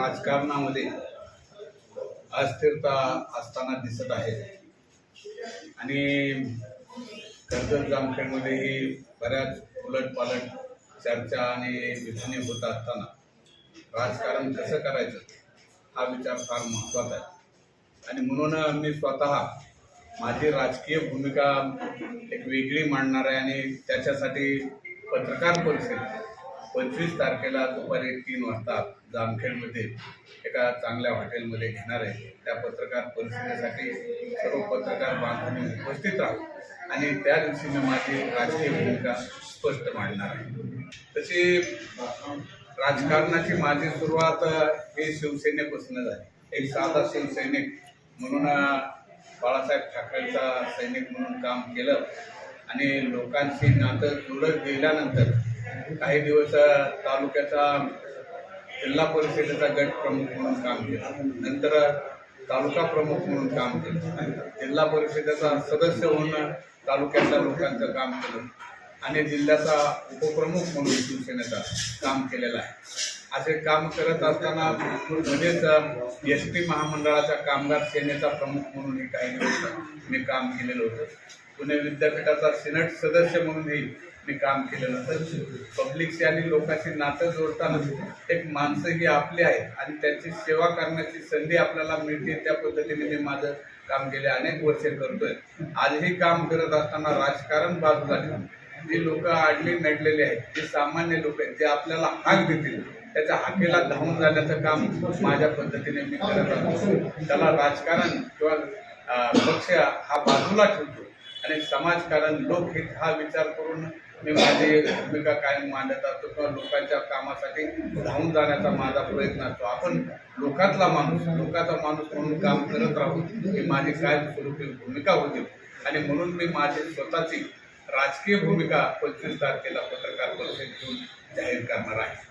राजकारणामध्ये अस्थिरता असताना दिसत आहे. आणि कर्जत जामखेडमध्येही बऱ्याच उलटपालट चर्चा आणि विधाने होत असताना राजकारण कसं करायचं हा विचार फार महत्त्वाचा आहे. आणि म्हणून मी स्वतः माझी राजकीय भूमिका एक वेगळी मांडणार आहे आणि त्याच्यासाठी पत्रकार परिषद पंचवीस तारखेला दुपारी तीन वाजता जामखेडमध्ये एका चांगल्या हॉटेलमध्ये घेणार आहे. त्या पत्रकार परिषदेसाठी सर्व पत्रकार बांधवांनी उपस्थित राहू आणि त्या दिवशी मी माझी राजकीय भूमिका स्पष्ट मांडणार आहे. तशी राजकारणाची माझी सुरुवात हे शिवसेनेपासून झाली. एक साधा शिवसैनिक म्हणून बाळासाहेब ठाकरेंचा सैनिक म्हणून काम केलं आणि लोकांशी नातं जुळत गेल्यानंतर काही दिवस तालुक्याचा जिल्हा परिषदेचा गट प्रमुख म्हणून काम केलं. नंतर तालुका प्रमुख म्हणून काम केलं. जिल्हा परिषदेचा सदस्य होऊन तालुक्यातल्या लोकांचं काम केलं. आणि जिल्ह्याचा उपप्रमुख म्हणून शिवसेनेचा काम केलेला आहे. असे काम करत असताना म्हणजेच एस पी महामंडळाचा कामगार सेनेचा प्रमुख म्हणूनही काही दिवस मी काम केलेलं होतं. पुणे विद्यापीठाचा सिनेट सदस्य म्हणूनही मी काम केलेलं होतं. पब्लिकशी आणि लोकांशी नातं जोडताना एक माणसं ही आपली आहेत आणि त्यांची सेवा करण्याची संधी आपल्याला मिळते त्या पद्धतीने मी माझं काम गेले अनेक वर्षे करतोय. आजही काम करत असताना राजकारण बाजूला ठेवून. जी लोक आडली नडलेली आहेत जे सामान्य लोक आहेत जे आपल्याला हाक देतील त्याच्या हाकेला धावून जाण्याचं काम माझ्या पद्धतीने मी करत असतो त्याला राजकारण किंवा पक्ष हा बाजूला ठेवतो. आणि समाजकारण लोकहित हा विचार करून मी माझी भूमिका कायम मांडत असतो किंवा लोकांच्या कामासाठी धावून जाण्याचा माझा प्रयत्न असतो. आपण लोकातला माणूस लोकाचा माणूस म्हणून काम करत राहू ही माझी कायमस्वरूपी भूमिका होती. आणि म्हणून मी माझी स्वतःची राजकीय भूमिका पंचवीस तारखेला पत्रकार परिषद घेऊन जाहीर करणार आहे.